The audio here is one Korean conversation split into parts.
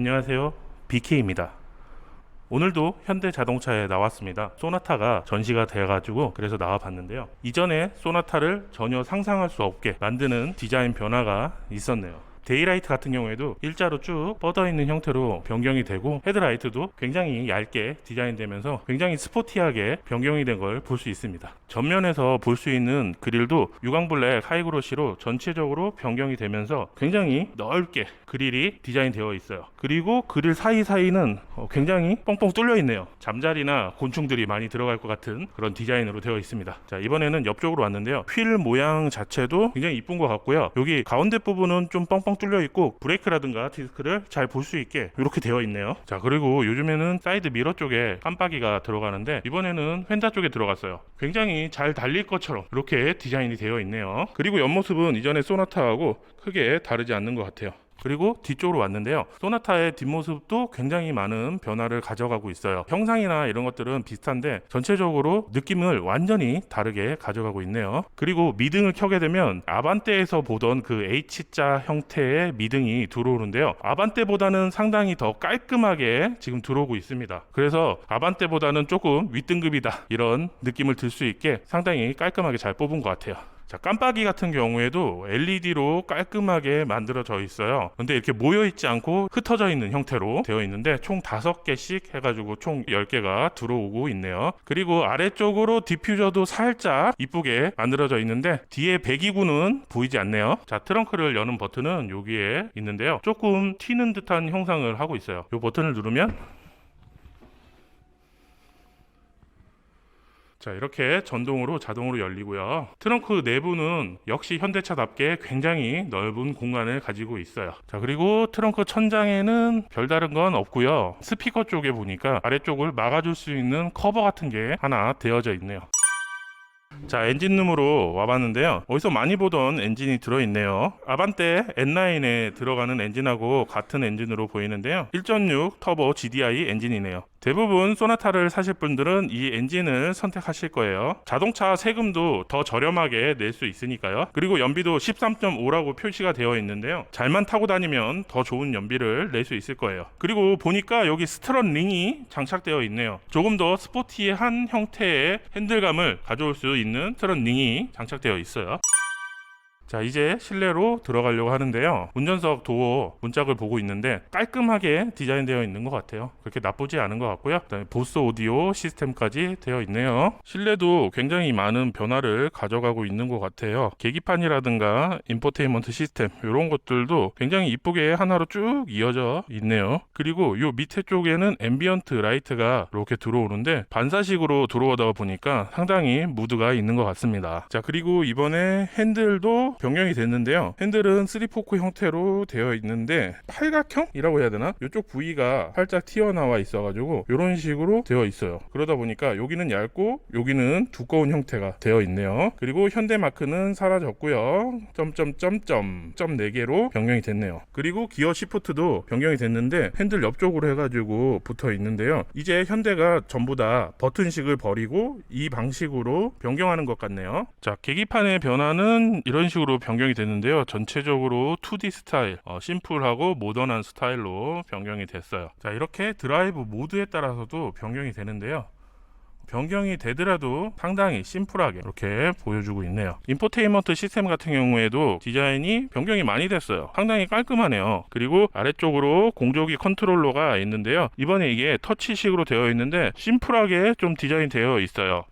안녕하세요. BK입니다. 오늘도 현대 자동차에 나왔습니다. 소나타가 전시가 돼가지고 그래서 나와 봤는데요. 이전에 소나타를 전혀 상상할 수 없게 만드는 디자인 변화가 있었네요. 데이라이트 같은 경우에도 일자로 쭉 뻗어 있는 형태로 변경이 되고 헤드라이트도 굉장히 얇게 디자인되면서 굉장히 스포티하게 변경이 된 걸 볼 수 있습니다. 전면에서 볼 수 있는 그릴도 유광블랙 하이그로시로 전체적으로 변경이 되면서 굉장히 넓게 그릴이 디자인되어 있어요. 그리고 그릴 사이사이는 어, 굉장히 뻥뻥 뚫려 있네요. 잠자리나 곤충들이 많이 들어갈 것 같은 그런 디자인으로 되어 있습니다. 자, 이번에는 옆쪽으로 왔는데요. 휠 모양 자체도 굉장히 이쁜 것 같고요. 여기 가운데 부분은 좀 뻥뻥 뚫려 있고 브레이크라든가 디스크를 잘 볼 수 있게 이렇게 되어 있네요. 자, 그리고 요즘에는 사이드 미러 쪽에 깜빡이가 들어가는데 이번에는 휀다 쪽에 들어갔어요. 굉장히 잘 달릴 것처럼 이렇게 디자인이 되어 있네요. 그리고 옆모습은 이전에 소나타하고 크게 다르지 않는 것 같아요. 그리고 뒤쪽으로 왔는데요. 소나타의 뒷모습도 굉장히 많은 변화를 가져가고 있어요. 형상이나 이런 것들은 비슷한데 전체적으로 느낌을 완전히 다르게 가져가고 있네요. 그리고 미등을 켜게 되면 아반떼에서 보던 그 H자 형태의 미등이 들어오는데요. 아반떼보다는 상당히 더 깔끔하게 지금 들어오고 있습니다. 그래서 아반떼보다는 조금 윗등급이다 이런 느낌을 들 수 있게 상당히 깔끔하게 잘 뽑은 것 같아요. 자, 깜빡이 같은 경우에도 LED로 깔끔하게 만들어져 있어요. 근데 이렇게 모여 있지 않고 흩어져 있는 형태로 되어 있는데 총 5개씩 해가지고 총 10개가 들어오고 있네요. 그리고 아래쪽으로 디퓨저도 살짝 이쁘게 만들어져 있는데 뒤에 배기구는 보이지 않네요. 자, 트렁크를 여는 버튼은 여기에 있는데요. 조금 튀는 듯한 형상을 하고 있어요. 이 버튼을 누르면 자 이렇게 전동으로 자동으로 열리고요. 트렁크 내부는 역시 현대차답게 굉장히 넓은 공간을 가지고 있어요. 자 그리고 트렁크 천장에는 별다른 건 없고요. 스피커 쪽에 보니까 아래쪽을 막아줄 수 있는 커버 같은 게 하나 되어져 있네요. 자 엔진룸으로 와봤는데요. 어디서 많이 보던 엔진이 들어있네요. 아반떼 N9에 들어가는 엔진하고 같은 엔진으로 보이는데요. 1.6 터보 GDI 엔진이네요 대부분 소나타를 사실 분들은 이 엔진을 선택하실 거예요. 자동차 세금도 더 저렴하게 낼 수 있으니까요. 그리고 연비도 13.5라고 표시가 되어 있는데요. 잘만 타고 다니면 더 좋은 연비를 낼 수 있을 거예요. 그리고 보니까 여기 스트럿 링이 장착되어 있네요. 조금 더 스포티한 형태의 핸들감을 가져올 수 있는 스트럿 링이 장착되어 있어요 자 이제 실내로 들어가려고 하는데요. 운전석 도어 문짝을 보고 있는데 깔끔하게 디자인되어 있는 것 같아요. 그렇게 나쁘지 않은 것 같고요. 그다음에 보스 오디오 시스템까지 되어 있네요. 실내도 굉장히 많은 변화를 가져가고 있는 것 같아요. 계기판이라든가 인포테인먼트 시스템 이런 것들도 굉장히 이쁘게 하나로 쭉 이어져 있네요. 그리고 요 밑에 쪽에는 앰비언트 라이트가 이렇게 들어오는데 반사식으로 들어오다 보니까 상당히 무드가 있는 것 같습니다. 자 그리고 이번에 핸들도 변경이 됐는데요. 핸들은 3포크 형태로 되어 있는데 팔각형이라고 해야 되나? 이쪽 부위가 살짝 튀어나와 있어가지고 이런 식으로 되어 있어요. 그러다 보니까 여기는 얇고 여기는 두꺼운 형태가 되어 있네요. 그리고 현대 마크는 사라졌고요. 점점점점 점 4개로 변경이 됐네요. 그리고 기어 시프트도 변경이 됐는데 핸들 옆쪽으로 해가지고 붙어 있는데요. 이제 현대가 전부 다 버튼식을 버리고 이 방식으로 변경하는 것 같네요. 자, 계기판의 변화는 이런 식으로 변경이 됐는데요. 전체적으로 2D 스타일, 어, 심플하고 모던한 스타일로 변경이 됐어요. 자, 이렇게 드라이브 모드에 따라서도 변경이 되는데요. 변경이 되더라도 상당히 심플하게 이렇게 보여주고 있네요. 인포테인먼트 시스템 같은 경우에도 디자인이 변경이 많이 됐어요. 상당히 깔끔하네요. 그리고 아래쪽으로 공조기 컨트롤러가 있는데요. 이번에 이게 터치식으로 되어 있는데 심플하게 좀 디자인 되어 있어요.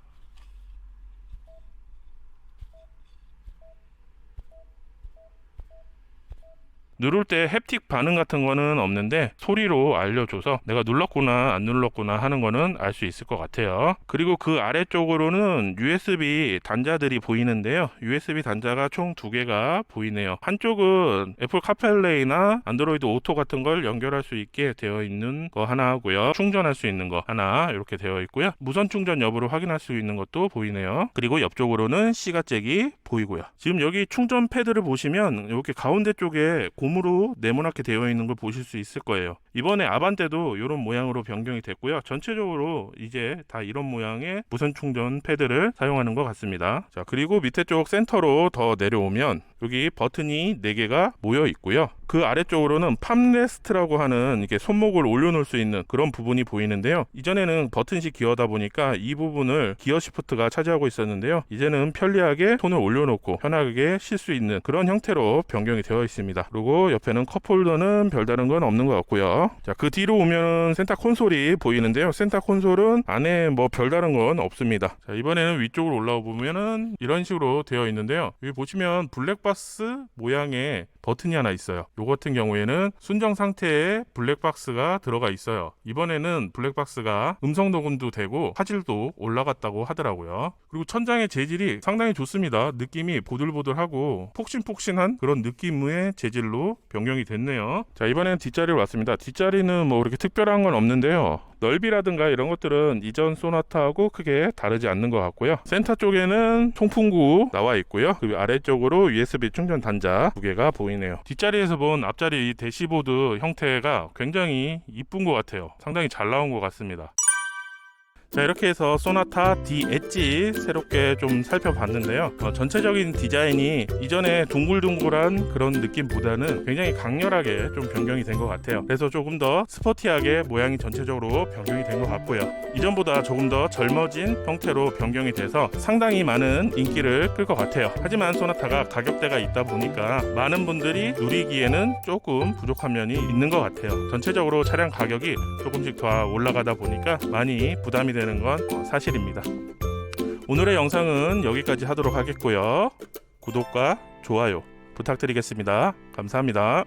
누를 때 햅틱 반응 같은 거는 없는데 소리로 알려줘서 내가 눌렀구나 안 눌렀구나 하는 거는 알 수 있을 것 같아요. 그리고 그 아래쪽으로는 USB 단자들이 보이는데요. USB 단자가 총 두 개가 보이네요. 한쪽은 애플 카펠레이나 안드로이드 오토 같은 걸 연결할 수 있게 되어 있는 거 하나 하고요. 충전할 수 있는 거 하나 이렇게 되어 있고요. 무선 충전 여부를 확인할 수 있는 것도 보이네요. 그리고 옆쪽으로는 C가잭이 보이고요. 지금 여기 충전 패드를 보시면 이렇게 가운데 쪽에 고무로 네모나게 되어 있는 걸 보실 수 있을 거예요. 이번에 아반떼도 이런 모양으로 변경이 됐고요. 전체적으로 이제 다 이런 모양의 무선 충전 패드를 사용하는 것 같습니다. 자, 그리고 밑에 쪽 센터로 더 내려오면 여기 버튼이 4개가 모여 있고요. 그 아래쪽으로는 팜레스트라고 하는 이게 손목을 올려놓을 수 있는 그런 부분이 보이는데요. 이전에는 버튼식 기어다 보니까 이 부분을 기어 시프트가 차지하고 있었는데요. 이제는 편리하게 손을 올려놓고 편하게 쉴 수 있는 그런 형태로 변경이 되어 있습니다. 그리고 옆에는 컵홀더는 별다른 건 없는 것 같고요. 자, 그 뒤로 오면은 센터 콘솔이 보이는데요. 센터 콘솔은 안에 뭐 별다른 건 없습니다. 자, 이번에는 위쪽으로 올라와 보면은 이런 식으로 되어 있는데요. 여기 보시면 블랙 박스 모양의 버튼이 하나 있어요. 요 같은 경우에는 순정 상태의 블랙박스가 들어가 있어요. 이번에는 블랙박스가 음성 녹음도 되고 화질도 올라갔다고 하더라고요. 그리고 천장의 재질이 상당히 좋습니다. 느낌이 보들보들하고 폭신폭신한 그런 느낌의 재질로 변경이 됐네요. 자, 이번엔 뒷자리로 왔습니다. 뒷자리는 뭐 그렇게 특별한 건 없는데요. 넓이라든가 이런 것들은 이전 소나타하고 크게 다르지 않는 것 같고요. 센터 쪽에는 통풍구 나와 있고요. 그리고 아래쪽으로 USB 충전 단자 두 개가 보이네요. 뒷자리에서 본 앞자리 이 대시보드 형태가 굉장히 이쁜 것 같아요. 상당히 잘 나온 것 같습니다. 자 이렇게 해서 소나타 D 엣지 새롭게 좀 살펴봤는데요. 어, 전체적인 디자인이 이전에 둥글둥글한 그런 느낌보다는 굉장히 강렬하게 좀 변경이 된 것 같아요. 그래서 조금 더 스포티하게 모양이 전체적으로 변경이 된 것 같고요. 이전보다 조금 더 젊어진 형태로 변경이 돼서 상당히 많은 인기를 끌 것 같아요. 하지만 소나타가 가격대가 있다 보니까 많은 분들이 누리기에는 조금 부족한 면이 있는 것 같아요. 전체적으로 차량 가격이 조금씩 더 올라가다 보니까 많이 부담이 되는 건 사실입니다. 오늘의 영상은 여기까지 하도록 하겠고요. 구독과 좋아요 부탁드리겠습니다. 감사합니다.